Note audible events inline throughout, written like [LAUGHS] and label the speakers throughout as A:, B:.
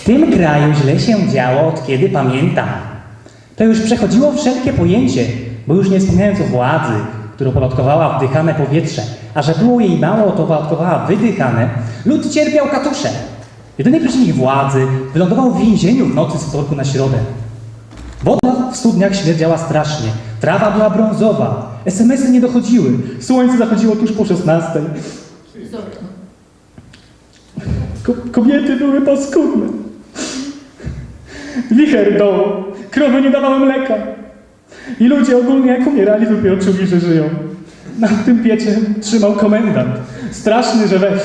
A: W tym kraju źle się działo, od kiedy pamiętam. To już przechodziło wszelkie pojęcie, bo już nie wspominając o władzy, która opodatkowała wdychane powietrze, a że było jej mało, to opodatkowała wydychane, lud cierpiał katusze. Jedyny przeciwnik władzy wylądował w więzieniu w nocy z wtorku na środę. Woda w studniach śmierdziała strasznie, trawa była brązowa, SMS-y nie dochodziły, słońce zachodziło tuż po 16. Ko kobiety były paskudne. Wicher dołu, krowy nie dawały mleka. I ludzie ogólnie jak umierali, dopiero czuli, że żyją. Na tym piecie trzymał komendant. Straszny, że weź.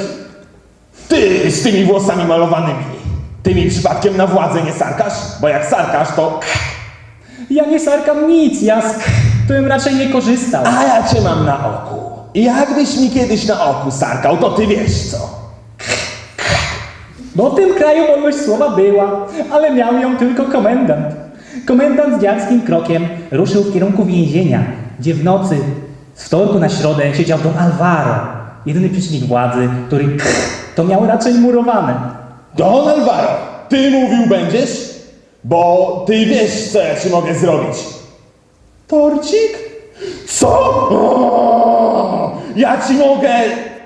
B: Ty z tymi włosami malowanymi. Ty mi przypadkiem na władzę nie sarkasz? Bo jak sarkasz, to...
A: Ja nie sarkam nic, ja z tym raczej nie korzystał.
B: A ja cię mam na oku. I jakbyś mi kiedyś na oku sarkał, to ty wiesz co.
A: Bo w tym kraju wolność słowa była, ale miał ją tylko komendant. Komendant z dziadskim krokiem ruszył w kierunku więzienia, gdzie w nocy z wtorku na środę siedział Don Alvaro, jedyny przeciwnik władzy, który to miał raczej murowane.
B: Don Alvaro, ty mówił będziesz? Bo ty wiesz, co ja ci mogę zrobić. Torcik? Co? O, ja ci mogę...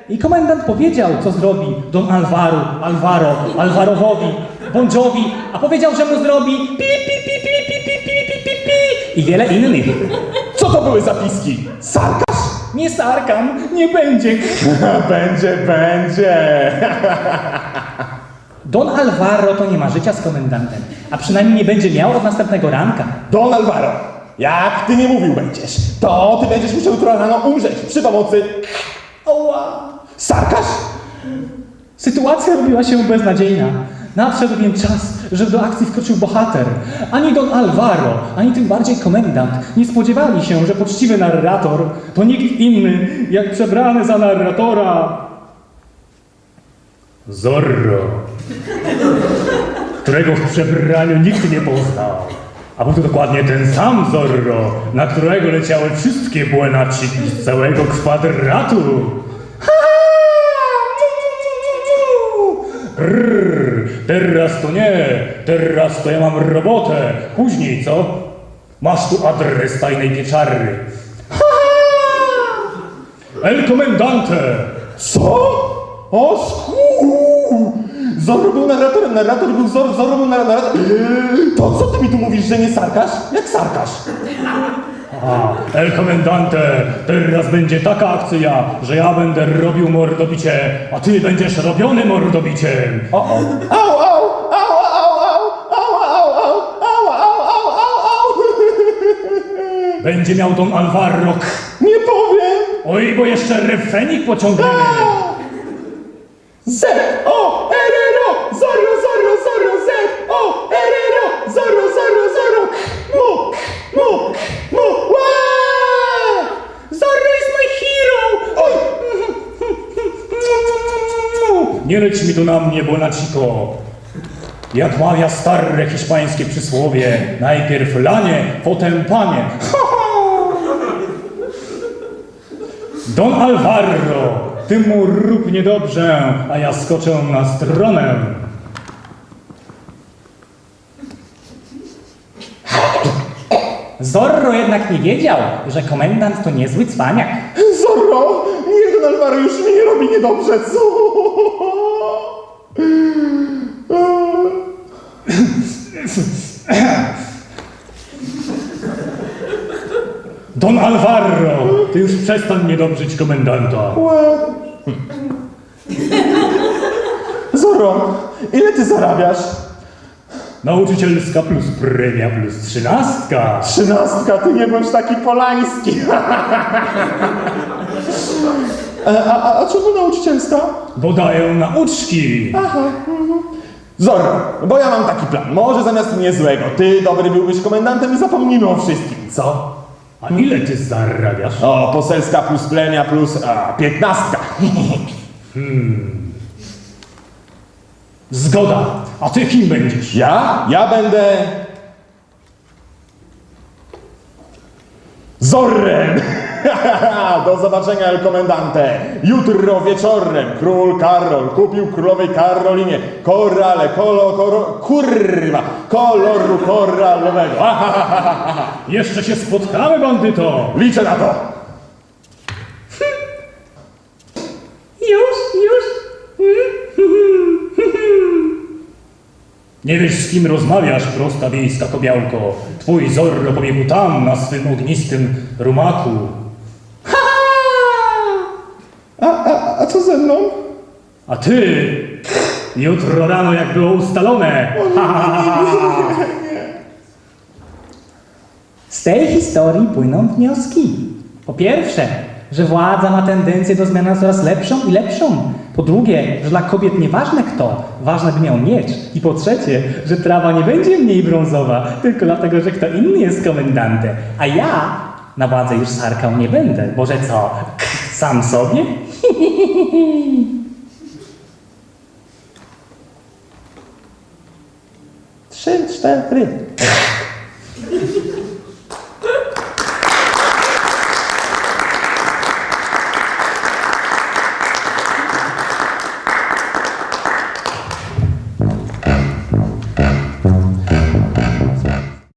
A: I komendant powiedział, co zrobi Don Alvaro, Alvaro, Alvarowowi, Bądźowi, a powiedział, że mu zrobi pi, pi, pi, pi, pi, pi, pi, pi, pi, pi i wiele innych.
B: Co to były zapiski? Sarkasz?
A: Nie sarkam, nie będzie.
B: będzie, będzie.
A: Don Alvaro to nie ma życia z komendantem, a przynajmniej nie będzie miał od następnego ranka.
B: Don Alvaro, jak ty nie mówił będziesz, to ty będziesz musiał jutro rano umrzeć przy pomocy...
A: Oła!
B: Sarkasz?
A: Sytuacja robiła się beznadziejna. Nadszedł więc czas, że do akcji wkroczył bohater. Ani Don Alvaro, ani tym bardziej komendant nie spodziewali się, że poczciwy narrator to nikt inny, jak przebrany za narratora Zorro, którego w przebraniu nikt nie poznał. A był to dokładnie ten sam Zorro, na którego leciały wszystkie błęciki z całego kwadratu. Rrr, teraz to nie, teraz to ja mam robotę. Później co? Masz tu adres tajnej pieczary. El Comendante!
B: Co? O sku! Zorro był narratorem, narrator był Zorro, Zorro był narratorem. To co ty mi tu mówisz, że nie sarkasz? Jak sarkasz?
A: A, El Comendante, teraz będzie taka akcja, że ja będę robił mordobicie, a ty będziesz robiony mordobiciem.
B: O, o. Au, au, au, au, au, au, au, au, au, au, au, au, au.
A: Będzie miał Don Alvaro. k-
B: Nie powiem.
A: Oj, bo jeszcze refrenik pociągniemy.
B: Z, o,
A: Nie leć mi tu na mnie, bo na ciko. Jak mawia stare hiszpańskie przysłowie, najpierw lanie, potem panie. Don Alvaro, ty mu rób niedobrze, a ja skoczę na stronę. Zorro jednak nie wiedział, że komendant to niezły cwaniak.
B: Zorro, niech Don Alvaro już mi nie robi niedobrze, co?
A: Don Alvaro, ty już przestań mnie dobrzyć komendanta.
B: Łe. Zorro, ile ty zarabiasz?
A: Nauczycielska plus premia plus trzynastka.
B: Trzynastka, ty nie bądź taki polański. E, A, a, a czemu nauczycielska?
A: Bo dają nauczki.
B: Zorro, bo ja mam taki plan. Może zamiast mnie złego, ty dobry byłbyś komendantem i zapomnimy o wszystkim, co?
A: A ile ty zarabiasz?
B: O, poselska plus premia plus a, piętnastka. [LAUGHS]
A: Zgoda. A ty kim będziesz?
B: Ja? Ja będę... Zorrem! [LAUGHS] Do zobaczenia, El Komendante. Jutro wieczorem król Karol kupił królowej Karolinie korale, kolo, koro, kurwa, koloru koralowego. [LAUGHS]
C: Jeszcze się spotkamy, bandyto!
B: Liczę na to.
A: Już, już.
C: Nie wiesz, z kim rozmawiasz, prosta wiejska kobiałko. Twój Zorro pobiegł tam, na swym ognistym rumaku.
B: A, a, a co ze mną?
C: A ty, jutro rano, jak było ustalone,
A: Z tej historii płyną wnioski. Po pierwsze, że władza ma tendencję do zmiany coraz lepszą i lepszą. Po drugie, że dla kobiet nieważne kto, ważne by miał miecz. I po trzecie, że trawa nie będzie mniej brązowa, tylko dlatego, że kto inny jest komendantem. A ja na władzę już sarkał nie będę, bo że co, [LAUGHS] sam sobie? [LAUGHS]
B: Trzy, cztery.